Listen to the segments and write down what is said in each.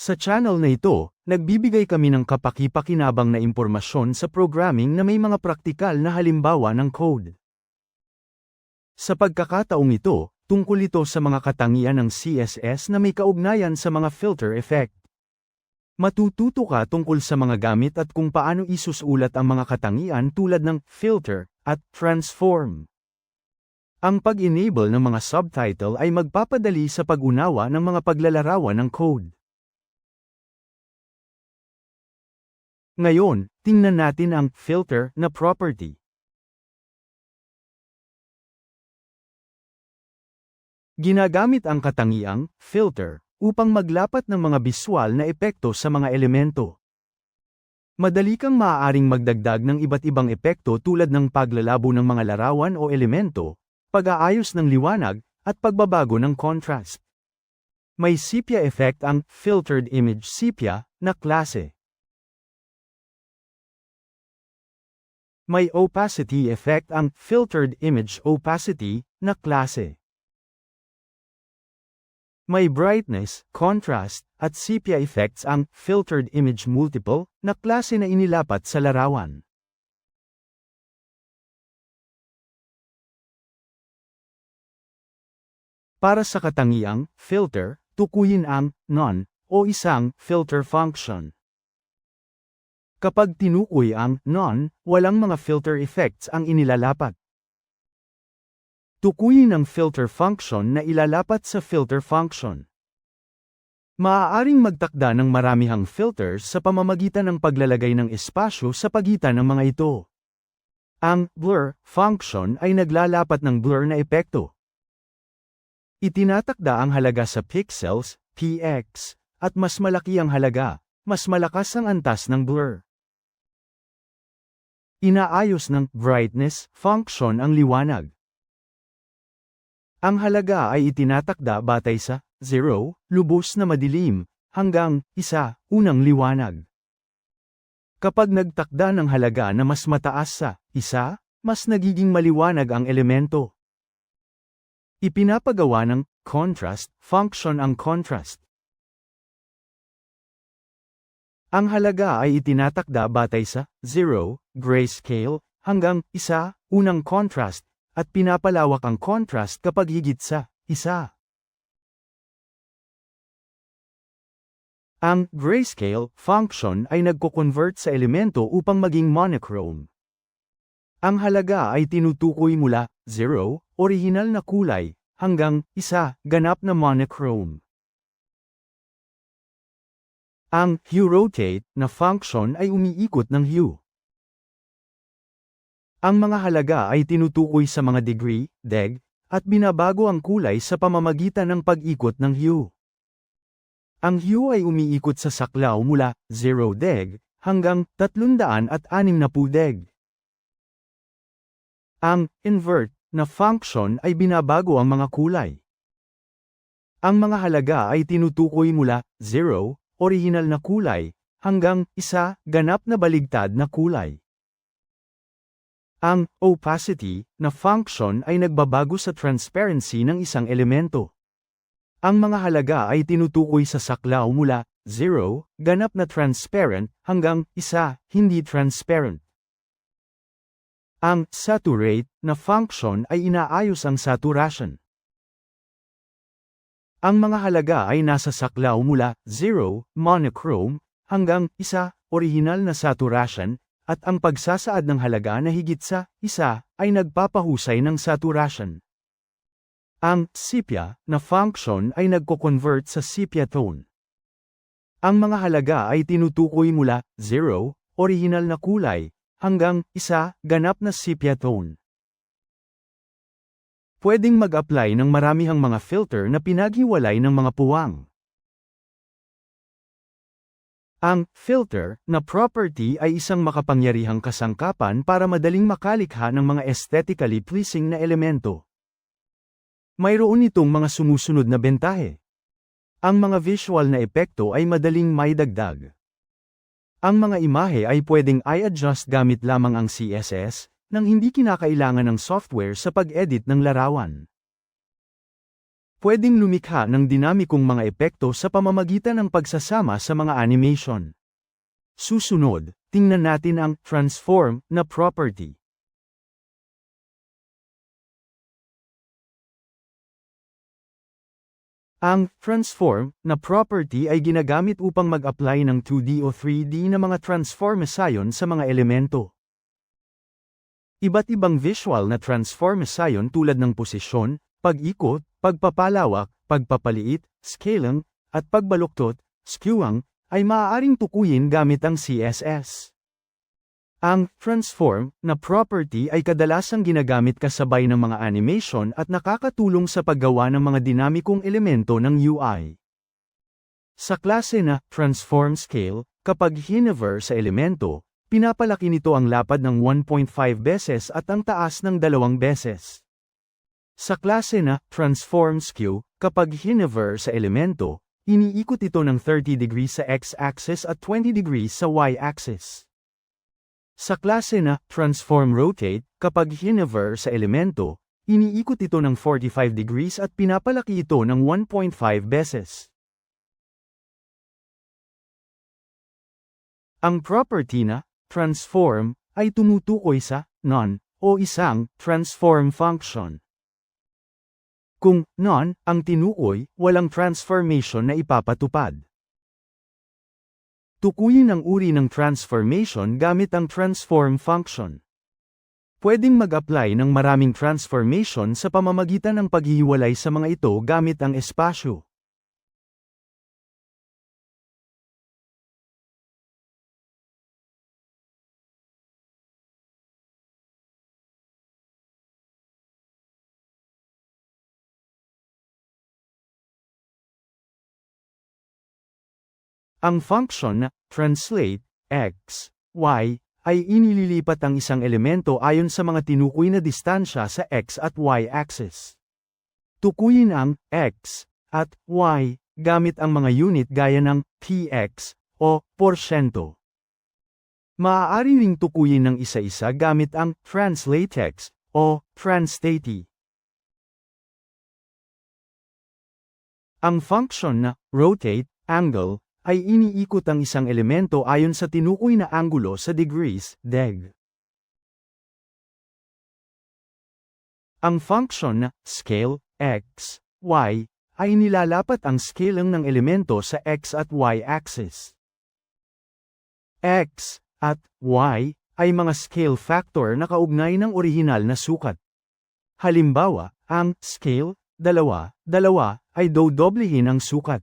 Sa channel na ito, nagbibigay kami ng kapaki-pakinabang na impormasyon sa programming na may mga praktikal na halimbawa ng code. Sa pagkakataong ito, tungkol ito sa mga katangian ng CSS na may kaugnayan sa mga filter effect. Matututo ka tungkol sa mga gamit at kung paano isusulat ang mga katangian tulad ng filter at transform. Ang pag-enable ng mga subtitle ay magpapadali sa pag-unawa ng mga paglalarawan ng code. Ngayon, tingnan natin ang filter na property. Ginagamit ang katangiang filter upang maglapat ng mga biswal na epekto sa mga elemento. Madali kang maaaring magdagdag ng iba't ibang epekto tulad ng paglalabo ng mga larawan o elemento, pag-aayos ng liwanag, at pagbabago ng contrast. May sepia effect ang filtered image sepia na klase. May opacity effect ang filtered image opacity na klase. May brightness, contrast, at sepia effects ang filtered image multiple na klase na inilapat sa larawan. Para sa katangiang filter, tukuyin ang none o isang filter function. Kapag tinukoy ang none, walang mga filter effects ang inilalapat. Tukuyin ang filter function na ilalapat sa filter function. Maaaring magtakda ng maramihang filters sa pamamagitan ng paglalagay ng espasyo sa pagitan ng mga ito. Ang blur function ay naglalapat ng blur na epekto. Itinatakda ang halaga sa pixels, px, at mas malaki ang halaga, mas malakas ang antas ng blur. Inaayos ng brightness function ang liwanag. Ang halaga ay itinatakda batay sa 0, lubos na madilim, hanggang 1, unang liwanag. Kapag nagtakda ng halaga na mas mataas sa 1, mas nagiging maliwanag ang elemento. Ipinapagawa ng contrast function ang contrast. Ang halaga ay itinatakda batay sa 0, grayscale, hanggang 1, unang contrast, at pinapalawak ang contrast kapag higit sa 1. Ang grayscale function ay nagko-convert sa elemento upang maging monochrome. Ang halaga ay tinutukoy mula 0, orihinal na kulay, hanggang 1, ganap na monochrome. Ang hue rotate na function ay umiikot ng hue. Ang mga halaga ay tinutukoy sa mga degree, deg, at binabago ang kulay sa pamamagitan ng pag-ikot ng hue. Ang hue ay umiikot sa saklaw mula 0 deg hanggang 360 deg. Ang invert na function ay binabago ang mga kulay. Ang mga halaga ay tinutukoy mula 0, orihinal na kulay, hanggang 1, ganap na baligtad na kulay. Ang opacity na function ay nagbabago sa transparency ng isang elemento. Ang mga halaga ay tinutukoy sa saklaw mula 0, ganap na transparent, hanggang 1, hindi transparent. Ang saturate na function ay inaayos ang saturation. Ang mga halaga ay nasa saklaw mula 0, monochrome, hanggang 1, orihinal na saturation, at ang pagsasaad ng halaga na higit sa 1 ay nagpapahusay ng saturation. Ang sepia na function ay nagko-convert sa sepia tone. Ang mga halaga ay tinutukoy mula 0, orihinal na kulay, hanggang 1, ganap na sepia tone. Pwedeng mag-apply ng maramihang mga filter na pinaghiwalay ng mga puwang. Ang filter na property ay isang makapangyarihang kasangkapan para madaling makalikha ng mga aesthetically pleasing na elemento. Mayroon itong mga sumusunod na bentahe. Ang mga visual na epekto ay madaling maidagdag. Ang mga imahe ay pwedeng i-adjust gamit lamang ang CSS, nang hindi kinakailangan ng software sa pag-edit ng larawan. Pwedeng lumikha ng dinamikong mga epekto sa pamamagitan ng pagsasama sa mga animation. Susunod, tingnan natin ang transform na property. Ang transform na property ay ginagamit upang mag-apply ng 2D o 3D na mga transformation sa mga elemento. Iba't ibang visual na transformation tulad ng posisyon, pag-ikot, pagpapalawak, pagpapaliit, scaling, at pagbaluktot, skewing, ay maaaring tukuyin gamit ang CSS. Ang transform na property ay kadalasang ginagamit kasabay ng mga animation at nakakatulong sa paggawa ng mga dinamikong elemento ng UI. Sa klase na transform scale, kapag hinover sa elemento, pinapalaki nito ang lapad ng 1.5 beses at ang taas ng dalawang beses. Sa klase na transform skew, kapag hinover sa elemento, iniikot ito ng 30 degrees sa x-axis at 20 degrees sa y-axis. Sa klase na transform rotate, kapag hinover sa elemento, iniikot ito ng 45 degrees at pinapalaki ito ng 1.5 beses. Ang property na transform ay tumutukoy sa non o isang transform function. Kung non ang tinukoy, walang transformation na ipapatupad. Tukuyin ang uri ng transformation gamit ang transform function. Pwedeng mag-apply ng maraming transformation sa pamamagitan ng paghihiwalay sa mga ito gamit ang espasyo. Ang function translate x, y ay inililipat ang isang elemento ayon sa mga tinukoy na distansya sa x at y axis. Tukuyin ang x at y gamit ang mga unit gaya ng px o porsyento. Maaari ring tukuyin ng isa-isa gamit ang translatex o translate. Ang function na rotate angle ay iniikot ang isang elemento ayon sa tinukoy na anggulo sa degrees, deg. Ang function na scale, x, y, ay nilalapat ang scaling ng elemento sa x at y axis. x at y ay mga scale factor na kaugnay ng orihinal na sukat. Halimbawa, ang scale, dalawa, dalawa, ay dodoblehin ang sukat.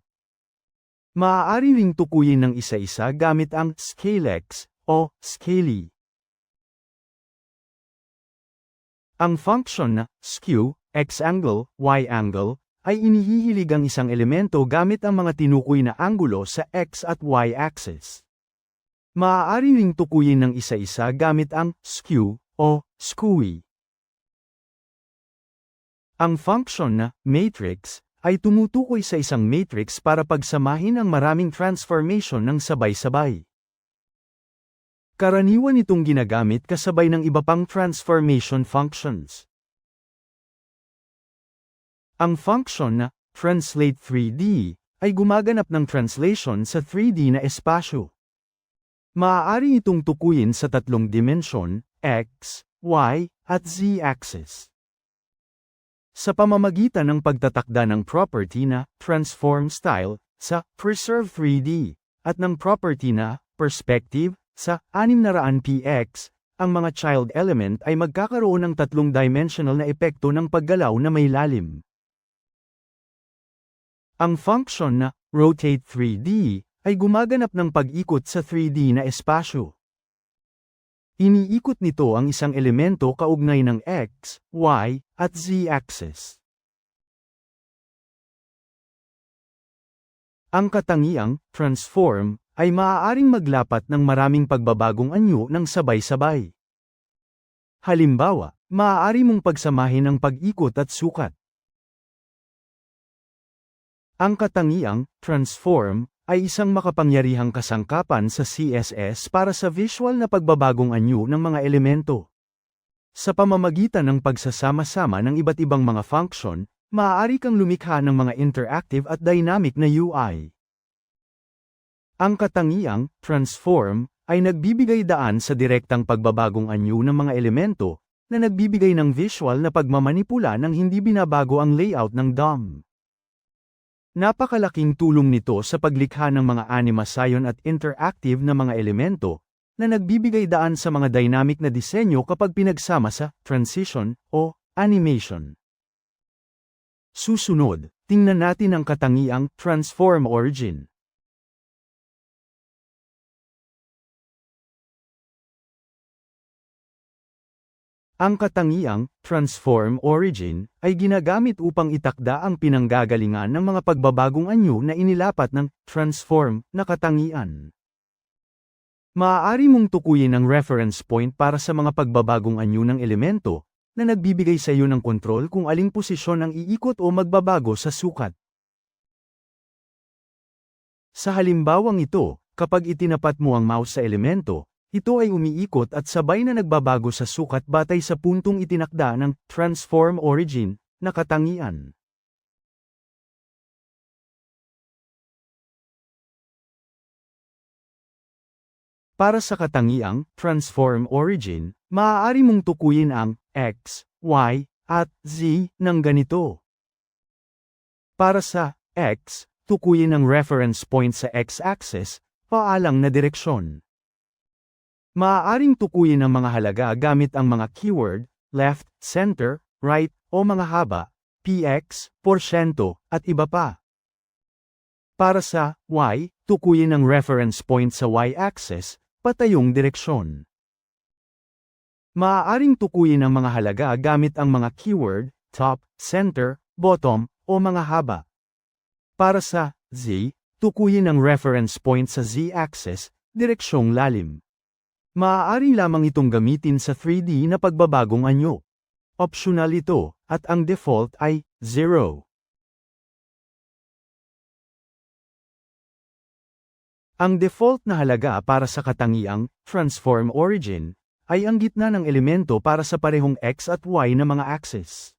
Maaari ring tukuyin ng isa-isa gamit ang scalex o scaly. Ang function na skew, x-angle, y-angle, ay inihihilig ang isang elemento gamit ang mga tinukoy na anggulo sa x at y-axis. Maaari ring tukuyin ng isa-isa gamit ang skew o skewy. Ang function na matrix ay tumutukoy sa isang matrix para pagsamahin ang maraming transformation ng sabay-sabay. Karaniwan itong ginagamit kasabay ng iba pang transformation functions. Ang function na translate 3D ay gumaganap ng translation sa 3D na espasyo. Maaari itong tukuyin sa tatlong dimensyon, x, y, at z-axis. Sa pamamagitan ng pagtatakda ng property na transform style sa preserve 3D at ng property na perspective sa 600px, ang mga child element ay magkakaroon ng tatlong dimensional na epekto ng paggalaw na may lalim. Ang function na rotate 3D ay gumaganap ng pag-ikot sa 3D na espasyo. Iniikot nito ang isang elemento kaugnay ng x, y, at z-axis. Ang katangiang transform ay maaaring maglapat ng maraming pagbabagong anyo ng sabay-sabay. Halimbawa, maaari mong pagsamahin ang pag-ikot at sukat. Ang katangiang transform ay isang makapangyarihang kasangkapan sa CSS para sa visual na pagbabagong anyo ng mga elemento. Sa pamamagitan ng pagsasama-sama ng iba't ibang mga function, maaari kang lumikha ng mga interactive at dynamic na UI. Ang katangiang, transform, ay nagbibigay daan sa direktang pagbabagong anyo ng mga elemento, na nagbibigay ng visual na pagmamanipula ng hindi binabago ang layout ng DOM. Napakalaking tulong nito sa paglikha ng mga animasyon at interactive na mga elemento, na nagbibigay daan sa mga dynamic na disenyo kapag pinagsama sa transition o animation. Susunod, tingnan natin ang katangiang transform origin. Ang katangiang transform origin ay ginagamit upang itakda ang pinanggagalingan ng mga pagbabagong anyo na inilapat ng transform na katangian. Maaari mong tukuyin ang reference point para sa mga pagbabagong anyo ng elemento na nagbibigay sa iyo ng kontrol kung aling posisyon ang iikot o magbabago sa sukat. Sa halimbawang ito, kapag itinapat mo ang mouse sa elemento, ito ay umiikot at sabay na nagbabago sa sukat batay sa puntong itinakda ng transform origin na katangian. Para sa katangiang transform origin, maaari mong tukuyin ang x, y, at z ng ganito. Para sa x, tukuyin ang reference point sa x-axis, paalang na direksyon. Maaaring tukuyin ang mga halaga gamit ang mga keyword, left, center, right, o mga haba, px, porsyento, at iba pa. Para sa y, tukuyin ang reference point sa y-axis, patayong direksyon. Maaaring tukuyin ang mga halaga gamit ang mga keyword, top, center, bottom, o mga haba. Para sa z, tukuyin ang reference point sa z-axis, direksyong lalim. Maaari lamang itong gamitin sa 3D na pagbabagong anyo. Optional ito, at ang default ay 0. Ang default na halaga para sa katangiang transform origin ay ang gitna ng elemento para sa parehong x at y na mga axis.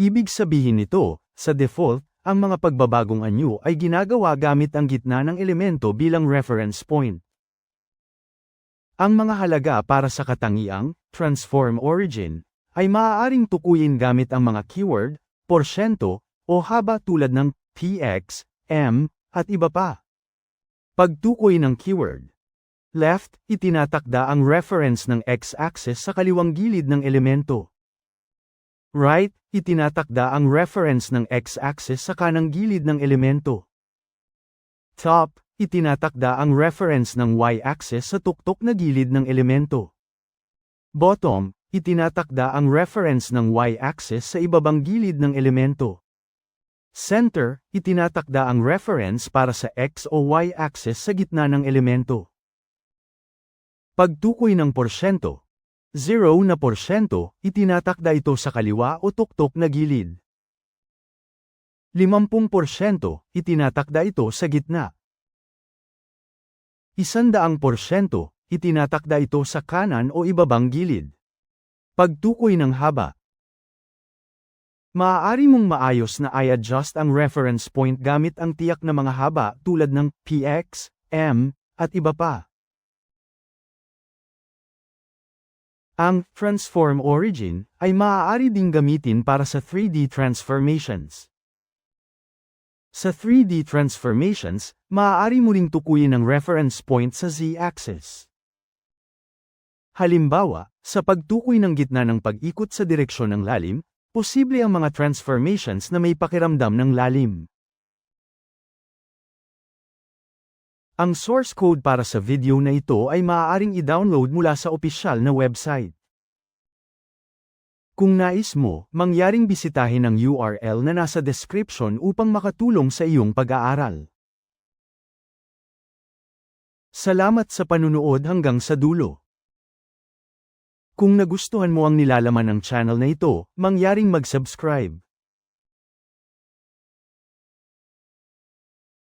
Ibig sabihin nito, sa default, ang mga pagbabagong anyo ay ginagawa gamit ang gitna ng elemento bilang reference point. Ang mga halaga para sa katangiang, transform origin, ay maaaring tukuyin gamit ang mga keyword, porsyento, o haba tulad ng px, m, at iba pa. Pagtukoy ng keyword. Left, itinatakda ang reference ng x-axis sa kaliwang gilid ng elemento. Right, itinatakda ang reference ng x-axis sa kanang gilid ng elemento. Top, Itinatakda ang reference ng y-axis sa tuktok na gilid ng elemento. Bottom, itinatakda ang reference ng y-axis sa ibabang gilid ng elemento. Center, itinatakda ang reference para sa x o y-axis sa gitna ng elemento. Pagtukoy ng porsyento. 0 na porsyento, itinatakda ito sa kaliwa o tuktok na gilid. 50%, itinatakda ito sa gitna. Isandaang porsyento, itinatakda ito sa kanan o ibabang gilid. Pagtukoy ng haba. Maaari mong maayos na i-adjust ang reference point gamit ang tiyak na mga haba tulad ng px, m, at iba pa. Ang transform origin ay maaari ding gamitin para sa 3D transformations. Sa 3D transformations, maaari mo ring tukuyin ang reference point sa z-axis. Halimbawa, sa pagtukoy ng gitna ng pag-ikot sa direksyon ng lalim, posible ang mga transformations na may pakiramdam ng lalim. Ang source code para sa video na ito ay maaaring i-download mula sa opisyal na website. Kung nais mo, mangyaring bisitahin ang URL na nasa description upang makatulong sa iyong pag-aaral. Salamat sa panunood hanggang sa dulo. Kung nagustuhan mo ang nilalaman ng channel na ito, mangyaring mag-subscribe.